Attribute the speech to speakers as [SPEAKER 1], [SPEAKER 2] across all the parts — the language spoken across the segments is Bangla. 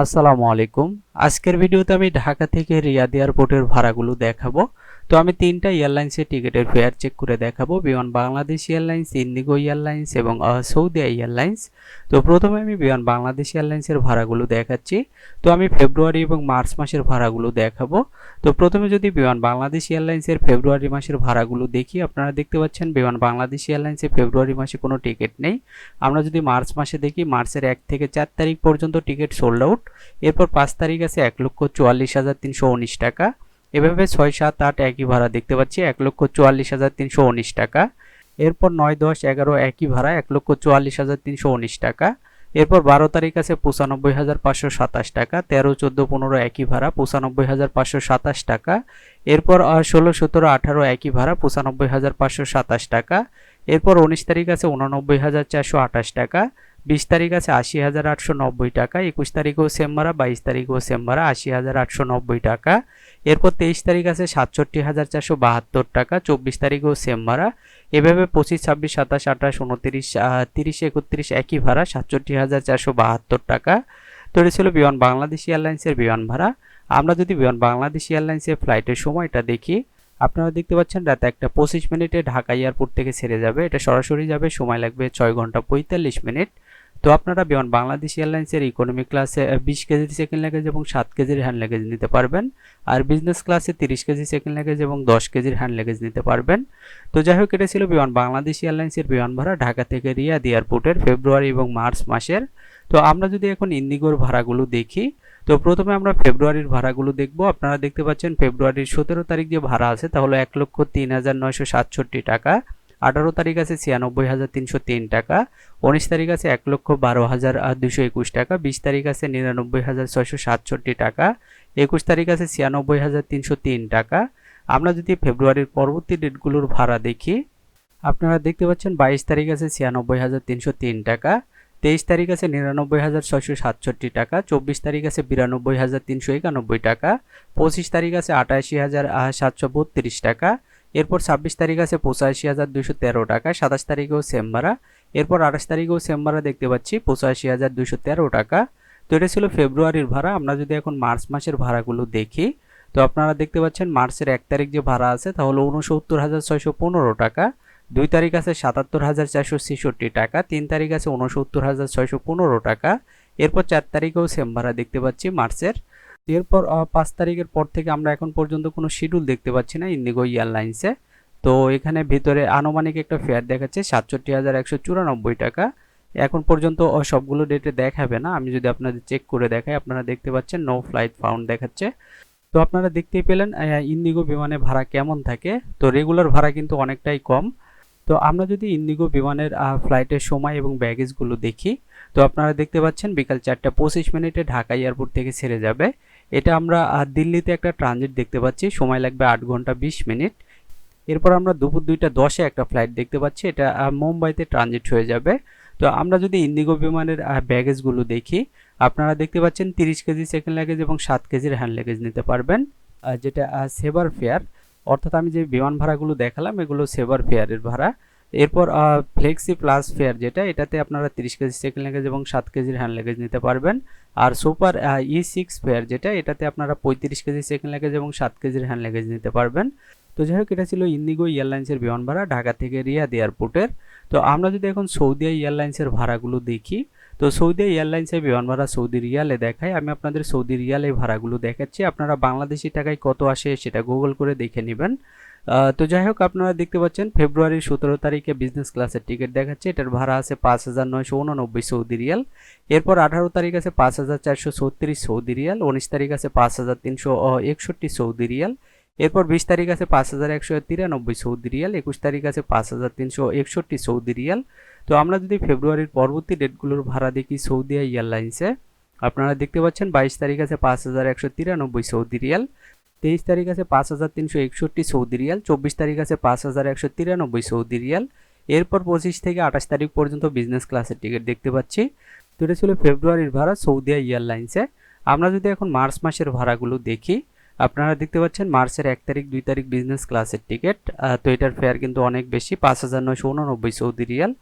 [SPEAKER 1] আসসালামু আলাইকুম। আজকের ভিডিওতে আমি ঢাকা থেকে রিয়াদ এয়ারপোর্টের ভাড়াগুলো দেখাবো। তো আমি তিনটা এয়ারলাইন্সের টিকিটের ফেয়ার চেক করে দেখাবো। বিমান বাংলাদেশ এয়ারলাইন্স, ইন্ডিগো এয়ারলাইন্স এবং সৌদি এয়ারলাইন্স। তো প্রথমে আমি বিমান বাংলাদেশ এয়ারলাইন্সের ভাড়াগুলো দেখাচ্ছি। তো আমি ফেব্রুয়ারি এবং মার্চ মাসের ভাড়াগুলো দেখাবো। তো প্রথমে যদি বিমান বাংলাদেশ এয়ারলাইন্সের ফেব্রুয়ারি মাসের ভাড়াগুলো দেখি, আপনারা দেখতে পাচ্ছেন বিমান বাংলাদেশ এয়ারলাইন্সে ফেব্রুয়ারি মাসে কোনো টিকিট নেই। আমরা যদি মার্চ মাসে দেখি, মার্চের এক থেকে চার তারিখ পর্যন্ত টিকিট সোল্ড আউট এরপর পাঁচ তারিখ আছে এক লক্ষ চুয়াল্লিশ হাজার তিনশো উনিশ টাকা। এভাবে ছয়, সাত, আট একই ভাড়া দেখতে পাচ্ছি, এক লক্ষ চুয়াল্লিশ হাজার তিনশো উনিশ টাকা। এরপর নয়, দশ, এগারো একই ভাড়া, এক লক্ষ চুয়াল্লিশ হাজার তিনশো উনিশ টাকা। এরপর বারো তারিখ আছে পঁচানব্বই হাজার পাঁচশো সাতাশ টাকা, তেরো, চোদ্দ, পনেরো একই ভাড়া, পঁচানব্বই হাজার পাঁচশো সাতাশ টাকা। এরপর ষোলো, সতেরো, আঠারো একই ভাড়া, পঁচানব্বই হাজার পাঁচশো সাতাশ টাকা। এরপর উনিশ তারিখ আছে উননব্বই হাজার চারশো আঠাশ টাকা। বিশ তারিখ আছে আশি হাজার আটশো নব্বই টাকা, একুশ তারিখেও সেম ভাড়া বাইশ তারিখেও সেম ভাড়া আশি হাজার আটশো নব্বই টাকা। এরপর তেইশ তারিখ আছে সাতষট্টি হাজার চারশো বাহাত্তর টাকা, চব্বিশ তারিখেও সেম ভাড়া এভাবে পঁচিশ, ছাব্বিশ, সাতাশ, আঠাশ, উনত্রিশ তিরিশ, একত্রিশ একই ভাড়া সাতষট্টি হাজার চারশো বাহাত্তর টাকা। তো এটা ছিল বিমান বাংলাদেশ এয়ারলাইন্সের বিমান ভাড়া। আমরা যদি বিমান বাংলাদেশ এয়ারলাইন্সের ফ্লাইটের সময়টা দেখি, আপনারা দেখতে পাচ্ছেন রাত একটা পঁচিশ মিনিটে ঢাকা এয়ারপোর্ট থেকে ছেড়ে যাবে। এটা সরাসরি যাবে, সময় লাগবে ছয় ঘণ্টা পঁয়তাল্লিশ মিনিট। তো আপনারা বিমান বাংলাদেশ এয়ারলাইন্সের ইকোনমি ক্লাসে বিশ কেজির সেকেন্ড লাগেজ এবং সাত কেজির হ্যান্ড লাগেজ নিতে পারবেন। আর বিজনেস ক্লাসে তিরিশ কেজি সেকেন্ড লাগেজ এবং দশ কেজির হ্যান্ড লাগেজ নিতে পারবেন। তো যাই হোক, এটা ছিল বিমান বাংলাদেশ এয়ারলাইন্সের বিমান ভাড়া ঢাকা থেকে রিয়াদ এয়ারপোর্টের ফেব্রুয়ারি এবং মার্চ মাসের। তো আমরা যদি এখন ইন্দিগোর ভাড়াগুলো দেখি, তো প্রথমে আমরা ফেব্রুয়ারির ভাড়াগুলো দেখব। আপনারা দেখতে পাচ্ছেন ফেব্রুয়ারির সতেরো তারিখ যে ভাড়া আছে তাহলে এক লক্ষ তিন হাজার নয়শো সাতষট্টি টাকা। আঠারো তারিখ আছে ছিয়ানব্বই হাজার তিনশো তিন টাকা, উনিশ তারিখ আছে এক লক্ষ বারো হাজার দুশো একুশ টাকা, বিশ তারিখ আছে নিরানব্বই হাজার ছয়শো সাতষট্টি টাকা, একুশ তারিখ আছে ছিয়ানব্বই হাজার তিনশো তিন টাকা। আমরা যদি ফেব্রুয়ারির পরবর্তী ডেটগুলোর ভাড়া দেখি, আপনারা দেখতে পাচ্ছেন বাইশ তারিখ আছে ছিয়ানব্বই হাজার তিনশো তিন টাকা, তেইশ তারিখ আছে নিরানব্বই হাজার ছয়শো সাতষট্টি টাকা, চব্বিশ তারিখ আছে বিরানব্বই হাজার তিনশো একানব্বই টাকা, পঁচিশ তারিখ আছে আটাশি হাজার সাতশো বত্রিশ টাকা এরপর ছাব্বিশ তারিখ আছে পঁচাশি হাজার দুশো তেরো টাকা, সাতাশ তারিখেও সেম ভাড়া। এরপর আঠাশ তারিখেও সেম ভাড়া দেখতে পাচ্ছি, পঁচাশি হাজার দুশো তেরো টাকা। তো এটা ছিল ফেব্রুয়ারির ভাড়া, আমরা যদি এখন মার্চ মাসের ভাড়াগুলো দেখি, তো আপনারা দেখতে পাচ্ছেন মার্চের এক তারিখ যে ভাড়া আছে, তাহলে উনসত্তর হাজার ছয়শো পনেরো টাকা, দুই তারিখ আছে সাতাত্তর হাজার চারশো ছেষট্টি টাকা, তিন তারিখ আছে উনসত্তর হাজার ছয়শো পনেরো টাকা। এরপর চার তারিখেও সেম ভাড়া দেখতে পাচ্ছি মার্চের। এরপর পাঁচ তারিখের পর থেকে আমরা এখন পর্যন্ত কোনো শিডিউল দেখতে পাচ্ছি না ইন্ডিগো এয়ারলাইন্সে তো এখানে ভিতরে আনুমানিক একটা ফেয়ার দেখাচ্ছে সাতষট্টি হাজার একশো চুরানব্বই টাকা। এখন পর্যন্ত সবগুলো ডেটে দেখাবে না। আমি যদি আপনাদের চেক করে দেখাই, আপনারা দেখতে পাচ্ছেন নো ফ্লাইট ফাউন্ড দেখাচ্ছে। তো আপনারা দেখতেই পেলেন ইন্ডিগো বিমানে ভাড়া কেমন থাকে। তো রেগুলার ভাড়া কিন্তু অনেকটাই কম। তো আমরা যদি ইন্ডিগো বিমানের ফ্লাইটের সময় এবং ব্যাগেজগুলো দেখি, তো আপনারা দেখতে পাচ্ছেন বিকাল চারটা পঁচিশ মিনিটে ঢাকা এয়ারপোর্ট থেকে ছেড়ে যাবে। এটা আমরা দিল্লিতে একটা ট্রানজিট দেখতে পাচ্ছি। সময় লাগবে আট ঘণ্টা বিশ মিনিট। এরপর আমরা দুপুর দুইটা দশে একটা ফ্লাইট দেখতে পাচ্ছি। এটা মুম্বাইতে ট্রানজিট হয়ে যাবে। তো আমরা যদি ইন্ডিগো বিমানের ব্যাগেজগুলো দেখি, আপনারা দেখতে পাচ্ছেন তিরিশ কেজি সেকেন্ড লাগেজ এবং সাত কেজির হ্যান্ড লাগেজ নিতে পারবেন। যেটা সেবার ফেয়ার অর্থাৎ আমি যে বিমান ভাড়াগুলো দেখালাম, এগুলো সেবার ফেয়ারের ভাড়া। এরপর ফ্লেক্সি প্লাস ফেয়ার যেটা, এটাতে আপনারা তিরিশ কেজি সেকেন্ড লাগেজ এবং সাত কেজির হ্যান্ড লাগেজ নিতে পারবেন। আর সুপার ই সিক্স ফেয়ার যেটা এটাতে আপনারা পঁয়ত্রিশ কেজি সেকেন্ড লাগেজ এবং সাত কেজির হ্যান্ড লাগেজ নিতে পারবেন। তো যাই হোক, এটা ছিল ইন্দিগো এয়ারলাইন্সের বিমান ভাড়া ঢাকা থেকে রিয়াদ এয়ারপোর্টের। তো আমরা যদি এখন সৌদিয়া এয়ারলাইন্সের ভাড়াগুলো দেখি তো সৌদি এয়ারলাইন্সের বিমান ভাড়া সৌদি রিয়ালে দেখায়। আমি আপনাদের সৌদি রিয়ালে ভাড়াগুলো দেখাচ্ছি। আপনারা বাংলাদেশি টাকায় কত আসে সেটা গুগল করে দেখে নেবেন। তো যাই হোক, আপনারা দেখতে পাচ্ছেন ফেব্রুয়ারির সতেরো তারিখে বিজনেস ক্লাসের টিকিট দেখাচ্ছে। এটার ভাড়া আছে পাঁচ হাজার নয়শো উননব্বই সৌদি রিয়াল। এরপর আঠারো তারিখ আছে পাঁচ হাজার চারশো ছত্রিশ সৌদি রিয়াল। উনিশ তারিখ আছে পাঁচ হাজার তিনশো একষট্টি সৌদি রিয়াল। এরপর বিশ তারিখ আছে পাঁচ হাজার একশো তিরানব্বই সৌদি রিয়াল, একুশ তারিখ আছে পাঁচ হাজার তিনশো একষট্টি সৌদি রিয়াল। তো আমরা যদি ফেব্রুয়ারির পরবর্তী ডেটগুলোর ভাড়া দেখি সৌদি এয়ারলাইন্সে, আপনারা দেখতে পাচ্ছেন বাইশ তারিখ আছে পাঁচ হাজার একশো তিরানব্বই সৌদি রিয়াল, তেইশ তারিখ আছে পাঁচ হাজার তিনশো একষট্টি সৌদি রিয়াল, চব্বিশ তারিখ আছে পাঁচ হাজার একশো তিরানব্বই সৌদি রিয়াল। এরপর পঁচিশ থেকে আঠাশ তারিখ পর্যন্ত বিজনেস ক্লাসের টিকিট দেখতে পাচ্ছি। তো এটা ছিল ফেব্রুয়ারির ভাড়া সৌদি এয়ারলাইন্সে। আমরা যদি এখন মার্চ মাসের ভাড়াগুলো দেখি আপনারা দেখতে পাচ্ছেন মার্চের এক তারিখ, দুই তারিখ বিজনেস ক্লাসের টিকিট তো এটার ফেয়ার কিন্তু অনেক বেশি, পাঁচ হাজার নয়শো উননব্বই সৌদি রিয়াল।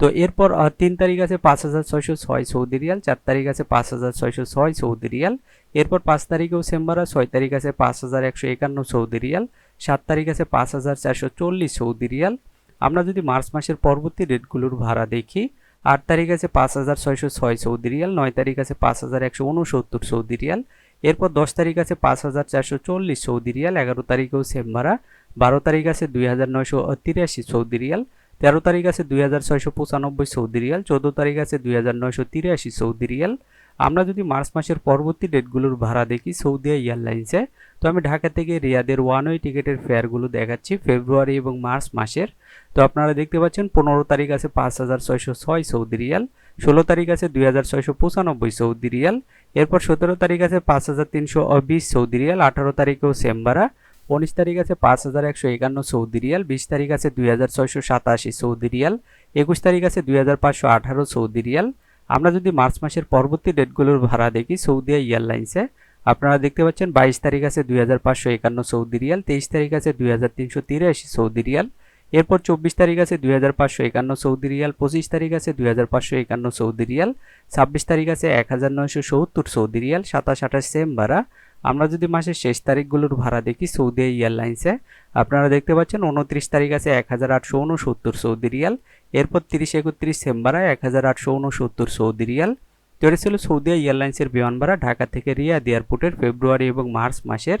[SPEAKER 1] তো এরপর তিন তারিখ আছে পাঁচ হাজার ছয়শো ছয় সৌদি রিয়াল, চার তারিখ আছে পাঁচ হাজার ছয়শো ছয় সৌদি রিয়াল। এরপর পাঁচ তারিখেও সেম্বারা ছয় তারিখ আছে পাঁচ হাজার একশো একান্ন সৌদি রিয়াল, সাত তারিখ আছে পাঁচ হাজার চারশো চল্লিশ সৌদি রিয়াল। আমরা যদি মার্চ মাসের পরবর্তী রেটগুলোর ভাড়া দেখি, আট তারিখ আছে পাঁচ হাজার ছয়শো ছয় সৌদি রিয়াল, নয় তারিখ আছে পাঁচ হাজার একশো উনসত্তর সৌদি রিয়াল। এরপর দশ তারিখ আছে পাঁচ হাজার চারশো চল্লিশ সৌদি রিয়াল, এগারো তারিখেও সেম ভাড়া। বারো তারিখ আছে দুই হাজার নয়শো তিরাশি সৌদি রিয়াল, তেরো তারিখ আছে দুই হাজার ছয়শো পঁচানব্বই সৌদি রিয়াল, চোদ্দ তারিখ আছে দুই হাজার নয়শো তিরাশি সৌদি রিয়াল। আমরা যদি মার্চ মাসের পরবর্তী ডেটগুলোর ভাড়া দেখি সৌদি এয়ারলাইন্সে, তো আমি ঢাকা থেকে রিয়াদের ওয়ান ওয়ে টিকিটের ফেয়ারগুলো দেখাচ্ছি ফেব্রুয়ারি এবং মার্চ মাসের। তো আপনারা দেখতে পাচ্ছেন, পনেরো তারিখ আছে পাঁচ হাজার ছয়শো ছয় সৌদি রিয়াল ষোলো তারিখ আছে দুই হাজার ছয়শো পঁচানব্বই সৌদি রিয়াল, এরপর সতেরো তারিখ আছে পাঁচ হাজার তিনশো বিশ সৌদি রিয়াল, আঠারো তারিখেও সেম ভাড়া, উনিশ তারিখ আছে পাঁচ হাজার একশো একান্ন সৌদি রিয়াল, বিশ তারিখ আছে দুই হাজার ছয়শো সাতাশি সৌদি রিয়াল, একুশ তারিখ আছে দুই হাজার পাঁচশো আঠারো সৌদি রিয়াল। আমরা যদি মার্চ মাসের পরবর্তী ডেটগুলোর ভাড়া দেখি সৌদি এয়ারলাইন্সে, আপনারা দেখতে পাচ্ছেন বাইশ তারিখ আছে দুই হাজার পাঁচশো একান্ন সৌদি রিয়াল, তেইশ তারিখ আছে দুই হাজার তিনশো তিরাশি সৌদি রিয়াল এরপর চব্বিশ তারিখ আছে দুই হাজার পাঁচশো একান্ন সৌদি রিয়াল, পঁচিশ তারিখ আছে দুই হাজার পাঁচশো একান্ন সৌদি রিয়াল, ছাব্বিশ তারিখ আছে এক হাজার নয়শো সত্তর সৌদি রিয়াল, সাতাশ আঠাশ সেম ভাড়া। আমরা যদি মাসের শেষ তারিখগুলোর ভাড়া দেখি, সৌদি এয়ারলাইন্সে, আপনারা দেখতে পাচ্ছেন উনত্রিশ তারিখ আছে এক হাজার আটশো উনসত্তর সৌদি রিয়াল, এরপর তিরিশ একত্রিশ সেম ভাড়া এক হাজার আটশো উনসত্তর সৌদি রিয়াল। তো এটা ছিল সৌদি এয়ারলাইন্সের বিমান ভাড়া ঢাকা থেকে রিয়াদ এয়ারপোর্টের ফেব্রুয়ারি এবং মার্চ মাসের।